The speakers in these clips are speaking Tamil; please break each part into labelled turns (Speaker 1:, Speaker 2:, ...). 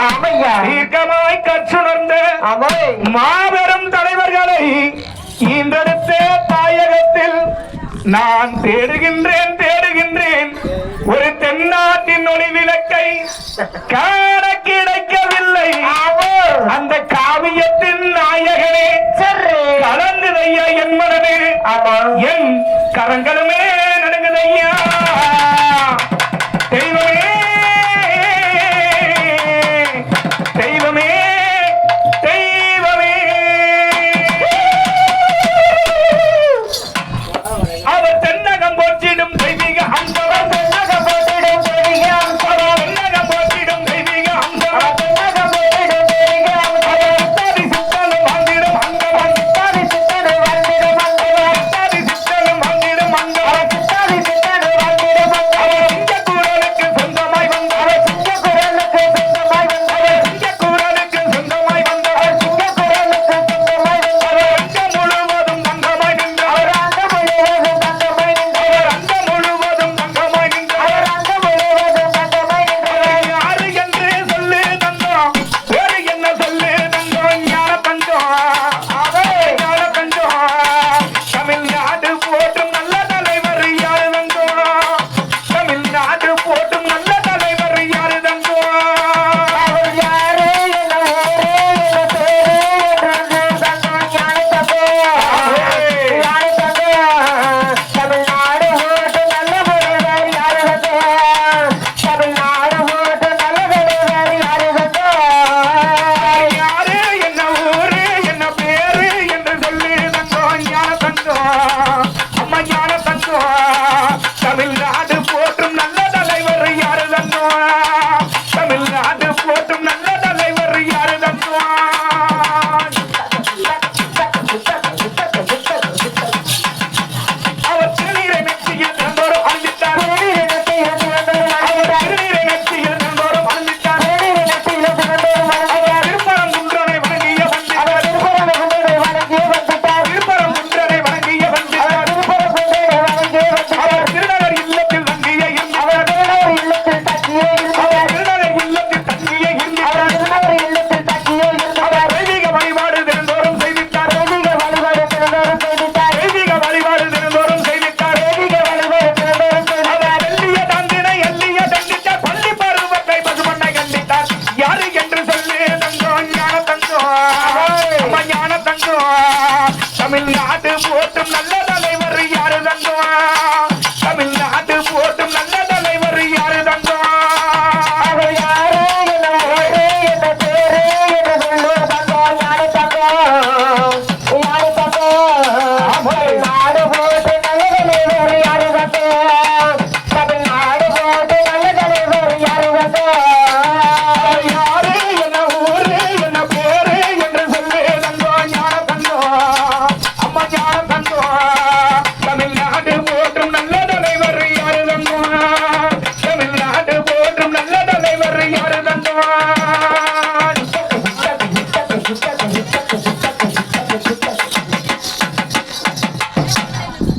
Speaker 1: தீர்க்கமாய் கற்றுணர்ந்த மாபெரும் தலைவர்களை இன்றெடுத்த தாயகத்தில் நான் தேடுகின்றேன் தேடுகின்றேன். ஒரு தென்னாட்டின் ஒளி விளக்கை காண கிடைக்கவில்லை அந்த காவியத்தின் நாயகனே கலந்துதைய என் மனது என் கரங்களுமே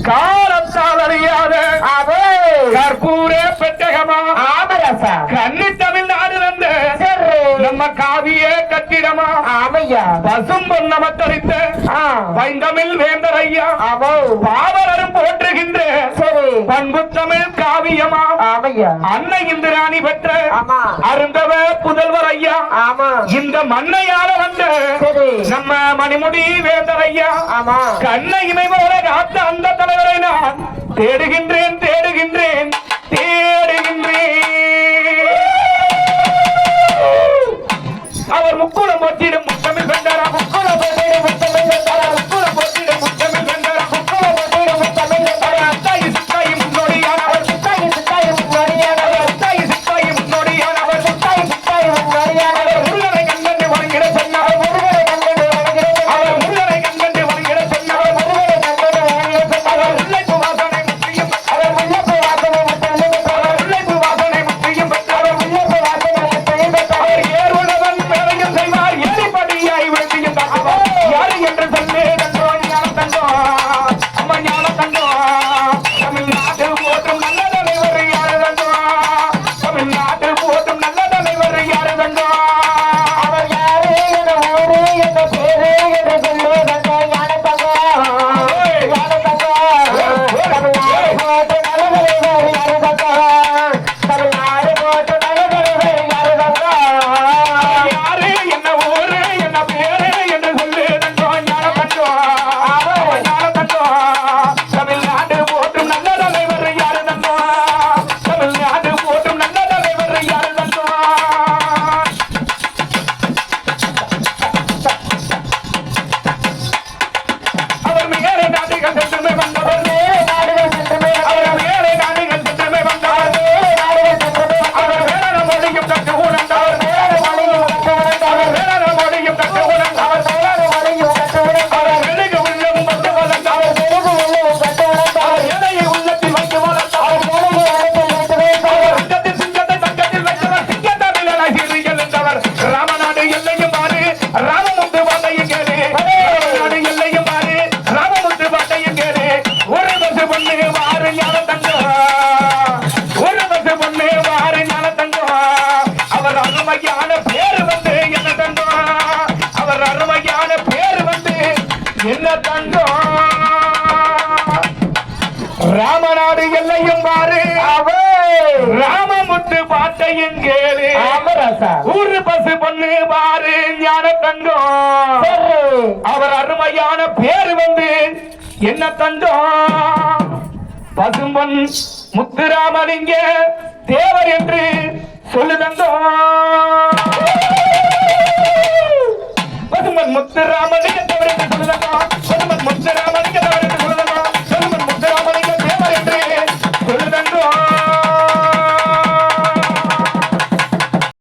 Speaker 1: காலம் சாலறியாத. கற்பூர பெட்டகமா. ஆமராசா. கன்னி தமிழ்நாடு வந்த நம்ம காவிய கட்டிடமா. ஆமையா. பசும் பொன்னமத்தரித்த பைந்தமிழ் வேந்தர் ஐயா பாவலரும் போற்றுகின்ற. பண்பு தமிழ் காவியமா? அன்னை இந்திராணி பெற்ற அருந்தவ புதல்வர் ஐயா. இந்த மண்ணையால வந்த நம்ம மணிமுடி வேந்தர் ஐயா. கண்ணை இமைவோட காத்த அந்த தலைவரை நான் தேடுகின்றேன் தேடுகின்றேன் தேடுகின்றேன். அவர் முக்குளம் ஒற்றிடும் என்ன தங்கம் ராமநாடு எல்லையும் பாரு. ராமமுத்து பாட்டையும் கேளு ஊரு பசு பொண்ணு பாரு ஞான தங்கம் அவர் அருமையான பேரு வந்து என்ன தங்கம் பசும்பொன் முத்துராமலிங்க தேவர் என்று சொல்லு தங்கம்